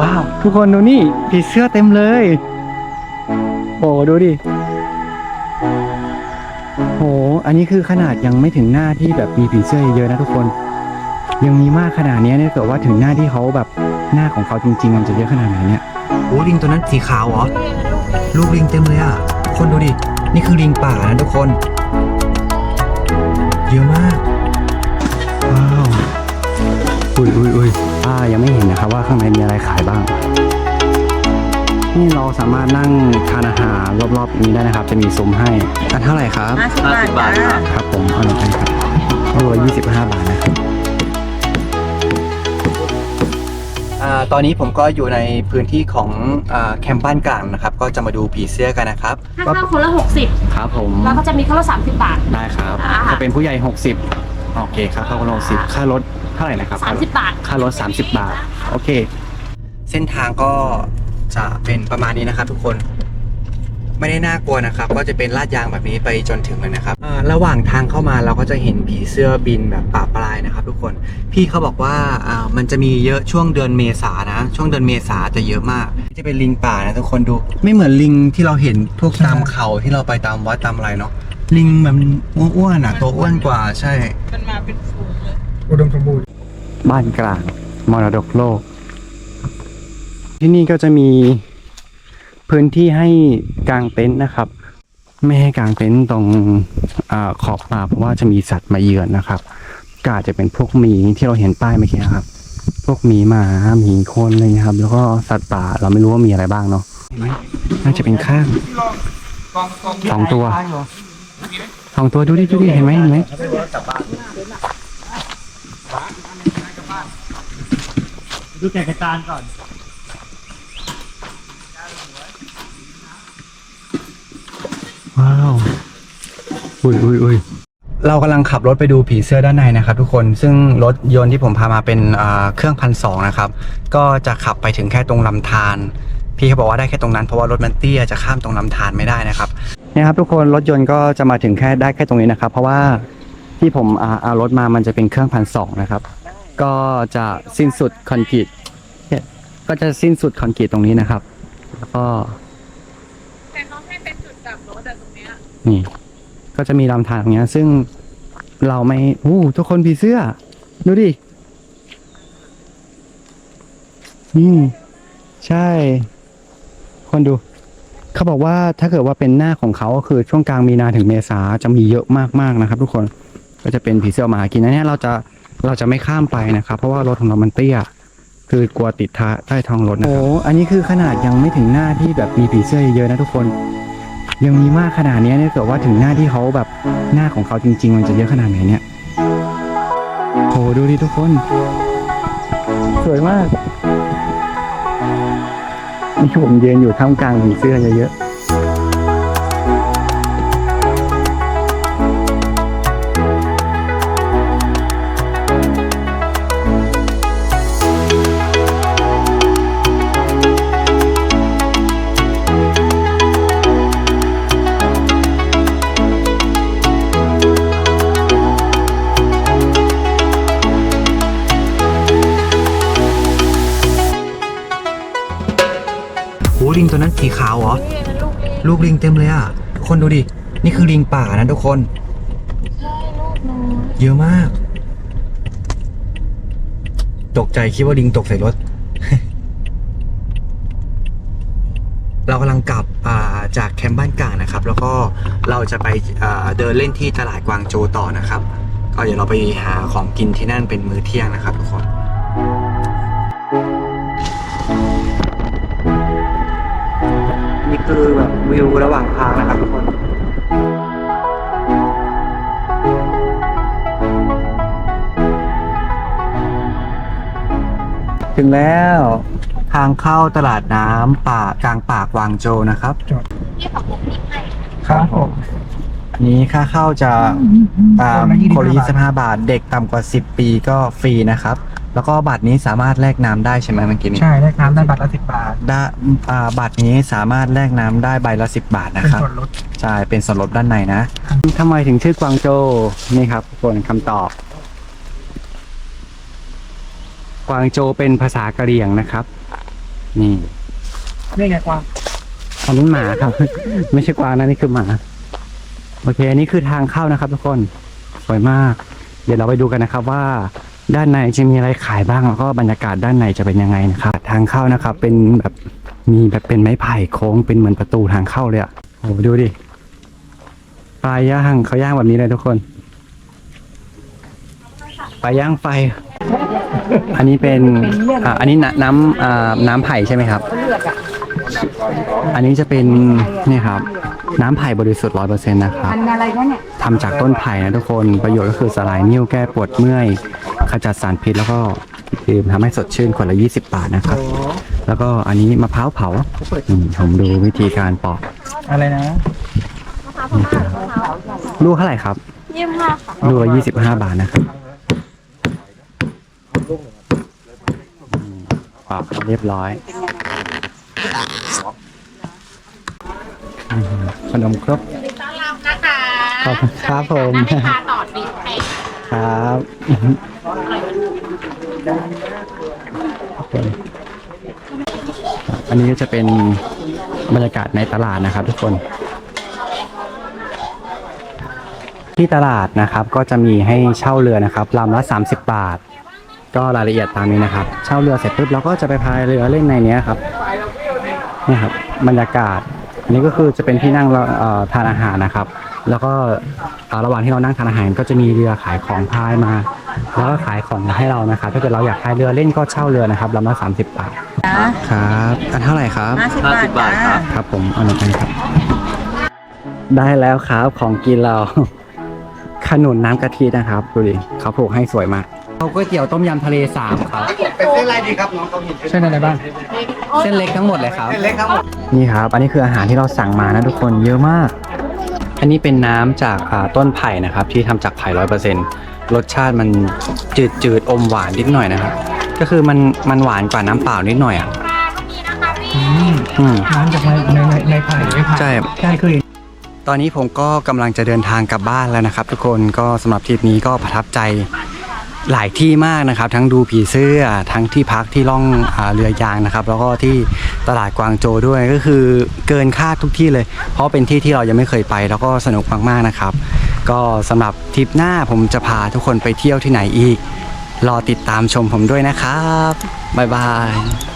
ว้าว ทุกคนดูนี่ผีเสื้อเต็มเลย โอ้ดูดิโหอันนี้คือขนาดยังไม่ถึงหน้าที่แบบมีผีเสื้อเยอะๆนะทุกคน ยังมีมากขนาดเนี้ยเนี่ยเกิดว่าถึงหน้าที่เขาแบบหน้าของเขาจริง ๆ มันจะเยอะขนาดไหนเนี่ยโอ้ลิงตัวนั้นสีขาวเหรอลูกลิงเต็มเลยอะคนดูดินี่คือลิงป่านะทุกคน เยอะมากว้าวอุ้ยอุ้ยอุ้ย ป้ายังไม่เห็นนะครับว่าข้างในมีอะไรขายบ้าง นี่เราสามารถนั่งทานอาหารรอบๆนี้ได้นะครับ จะมีซุ้มให้อันเท่าไหร่ครับห้าสิบบาทจ้าครับผมเอาหนึ่งอันครับโลละยี่สิบห้าบาทนะครับอ่าตอนนี้ผมก็อยู่ในพื้นที่ของอ่าแคมป์บ้านกลางนะครับ ก็จะมาดูผีเสื้อกันนะครับถ้าเข้าคนละหกสิบครับผม แล้วก็จะมีคนละสามสิบบาท ได้ครับอ่าถ้าเป็นผู้ใหญ่ 60 โอเคครับเข้าคนละ60 ค่ารถ เท่าไหร่นะครับสามสิบบาท ค่ารถ30 บาท โอเค เส้นทางก็จะเป็นประมาณนี้นะครับทุกคน ไม่ได้น่ากลัวนะครับ ก็จะเป็นลาดยางแบบนี้ไปจนถึงเลยนะครับอ่าระหว่างทางเข้ามาเราก็จะเห็นผีเสื้อบินแบบป่าปลายนะครับ ทุกคน พี่เขาบอกว่าอ่ามันจะมีเยอะช่วงเดือนเมษานะ ช่วงเดือนเมษาจะเยอะมาก จะเป็นลิงป่านะทุกคนดู ไม่เหมือนลิงที่เราเห็นพวกตามเขาที่เราไปตามวัดตามอะไรเนาะ ลิงแบบอ้วนๆอะตัวอ้วนกว่าใช่ มันมาเป็นฝูงเลย อุดมสมบูรณ์ บ้านกลาง มรดกโลก ที่นี่ก็จะมีพื้นที่ให้กางเต็นท์นะครับ ไม่ให้กางเต็นท์ตรงอขอบป่าเพราะว่าจะมีสัตว์มาเยือนนะครับ กาจะเป็นพวกหมีที่เราเห็นป้ายเมื่อกี้นะครับ พวกหมีหมาหมีคนอะไรอย่างเงี้ยครับ แล้วก็สัตว์ป่าเราไม่รู้ว่ามีอะไรบ้างเนาะเห็นไหมน่าจะเป็นข้างสองตัวสองตัวดูดิดูดิเห็นไหมเห็นไหม ดูแก่กการก่อนว้าวอุ้ยอุ้ยอุ้ยเรากำลังขับรถไปดูผีเสื้อด้านในนะครับทุกคนซึ่งรถยนต์ที่ผมพามาเป็นเครื่องพันสองนะครับ ก็จะขับไปถึงแค่ตรงลำธารพี่เขาบอกว่าได้แค่ตรงนั้นเพราะว่ารถมันเตี้ยจะข้ามตรงลำธารไม่ได้นะครับเนี่ยครับทุกคนรถยนต์ก็จะมาถึงแค่ได้แค่ตรงนี้นะครับ เพราะว่าที่ผมเอารถมามันจะเป็นเครื่องพันสองนะครับ ก็จะสิ้นสุดคอนกรีตเนี่ยก็จะสิ้นสุดคอนกรีตตรงนี้นะครับ แล้วก็แต่เขาให้เป็นจุดกลับรถอะตรงเนี้ยนี่ ก็จะมีลำธารตรงเนี้ย ซึ่งเราไม่อู้ทุกคนผีเสื้อ ดูดินี่ใช่ คนดู เขาบอกว่าถ้าเกิดว่าเป็นหน้าของเขาก็คือช่วงกลางมีนาถึงเมษาจะมีเยอะมากๆนะครับ ทุกคนก็จะเป็นผีเสื้อหมากินอันเนี้ยเราจะ เราจะไม่ข้ามไปนะครับ เพราะว่ารถของเรามันเตี้ย คือกลัวติดท้าใต้ท้องรถนะครับโอ้อันนี้คือขนาดยังไม่ถึงหน้าที่แบบมีผีเสื้อเยอะๆนะทุกคน ยังมีมากขนาดเนี้ยเนี่ยเกิดว่าถึงหน้าที่เขาแบบหน้าของเขาจริง ๆ มันจะเยอะขนาดไหนเนี่ยโหดูดิทุกคน สวยมากนี่ผมยืนอยู่ท่ามกลางผีเสื้อเยอะๆ ลิงตัวนั้นสีขาวเหรอ ลูกลิงเต็มเลยอะคนดูดิ นี่คือลิงป่านะทุกคนเยอะมาก ตกใจคิดว่าลิงตกใส่รถ เรากำลังกลับอ่าจากแคมป์บ้านกลางนะครับ แล้วก็เราจะไปอ่าเดินเล่นที่ตลาดกวางโจวต่อนะครับ ก็เดี๋ยวเราไปหาของกินที่นั่นเป็นมื้อเที่ยงนะครับทุกคน นี่คือแบบวิวระหว่างทางนะครับทุกคนถึงแล้วทางเข้าตลาดน้ำป่ากลางป่ากวางโจวนะครับที่ของผมนี่ให้ครับผมอันนี้ค่าเข้าจะอ่าคนละยี่สิบห้าบาท เด็กต่ำกว่า 10 ปีก็ฟรีนะครับ แล้วก็บัตรนี้สามารถแลกน้ำได้ใช่ไหมเมื่อกี้นี้ใช่ได้น้ำได้บัตรละสิบบาท ได้อ่าบัตรนี้สามารถแลกน้ำได้ใบละ10บาทเป็นะนครับ ส่วนลด ใช่ เป็นส่วนลดด้านในนะ ทำไมถึงชื่อกวางโจวนี่ครับส่วนคำตอบ กวางโจวเป็นภาษากะเหรี่ยงนะครับ นี่นี่ไงกวางอันนี้หมาครับ ไม่ใช่กวางนะนี่คือหมา โอเค อันนี้คือทางเข้านะครับ ทุกคนสวยมาก เดี๋ยวเราไปดูกันนะครับว่า ด้านในจะมีอะไรขายบ้างแล้วก็บรรยากาศด้านในจะเป็นยังไงนะครับ ทางเข้านะครับ เป็นแบบมีแบบเป็นไม้ไผ่โค้งเป็นเหมือนประตูทางเข้าเลยอะโอ้โหดูดิปลาย่างเขาย่างแบบนี้เลยทุกคนปลาย่างไฟ อันนี้เป็นอ่าอันนี้น้ำน้ำอ่าน้ำไผ่ใช่ไหมครับ อันนี้จะเป็นนี่ครับ น้ำไผ่บริสุทธิ์ร้อยเปอร์เซ็นต์นะครับอันอะไรนะเนี่ยทำจากต้นไผ่นะทุกคนประโยชน์ก็คือสลายนิ่วแก้ปวดเมื่อย ขจัดสารพิษแล้วก็ดื่มทำให้สดชื่นขวดละ 20 บาทนะครับ แล้วก็อันนี้มะพร้าวเผาอืมผมดูวิธีการปอกอะไรนะลูกเท่าไหร่ครับยี่สิบห้าค่ะลูกละ25บาทนะครับอืมปอกเรียบร้อยอืม ขนมครกต้อนรับนะคะขอบคุณครับผมน้ำไม่พาต่อดิบให้ครับอันนี้ก็จะเป็นบรรยากาศในตลาดนะครับทุกคน ที่ตลาดนะครับก็จะมีให้เช่าเรือนะครับลำละ 30 บาท ก็รายละเอียดตามนี้นะครับ เช่าเรือเสร็จปุ๊บเราก็จะไปพายเรือเล่นในเนี้ยครับนี่ครับบรรยากาศ อันนี้ก็คือจะเป็นที่นั่งเราเอ่อทานอาหารนะครับ แล้วก็เอ่อระหว่างที่เรานั่งทานอาหารก็จะมีเรือขายของพายมา แล้วก็ขายของให้เรานะครับถ้าเกิดเราอยากพายเรือเล่นก็เช่าเรือนะครับลำละ30บาทครับอันเท่าไหร่ครับห้าสิบบาทครับครับผมเอาหนึ่งกันครับ ได้แล้วครับของกินเราขนุนน้ำกะทินะครับดูดิเขาผูกให้สวยมาก เอาก๋วยเตี๋ยวต้มยำทะเลสามครับ เป็นเส้นอะไรดีครับน้องเขาเห็นเส้นอะไรบ้าง เส้นเล็กทั้งหมดเลยครับ เส้นเล็กครับนี่ครับ อันนี้คืออาหารที่เราสั่งมานะทุกคนเยอะมาก อันนี้เป็นน้ำจากอ่าต้นไผ่นะครับ ที่ทำจากไผ่ร้อยเปอร์เซ็นต์รสชาติมันจืดจืดๆอมหวานนิดหน่อยนะครับ ก็คือมันมันหวานกว่าน้ำเปล่านิดหน่อยอะปลาก็มีนะคะพี่อืมน้ำจากในในในในไผ่ในไผ่ใช่ใช่คือตอนนี้ผมก็กำลังจะเดินทางกลับบ้านแล้วนะครับ ทุกคนก็สำหรับทริปนี้ก็ประทับใจ หลายที่มากนะครับ ทั้งดูผีเสื้อทั้งที่พักที่ล่องอเรือยางนะครับ แล้วก็ที่ตลาดกวางโจด้วยก็คือเกินคาดทุกที่เลย เพราะเป็นที่ที่เรายังไม่เคยไป แล้วก็สนุกมากๆนะครับ ก็สำหรับทริปหน้าผมจะพาทุกคนไปเที่ยวที่ไหนอีก รอติดตามชมผมด้วยนะครับบ๊ายบาย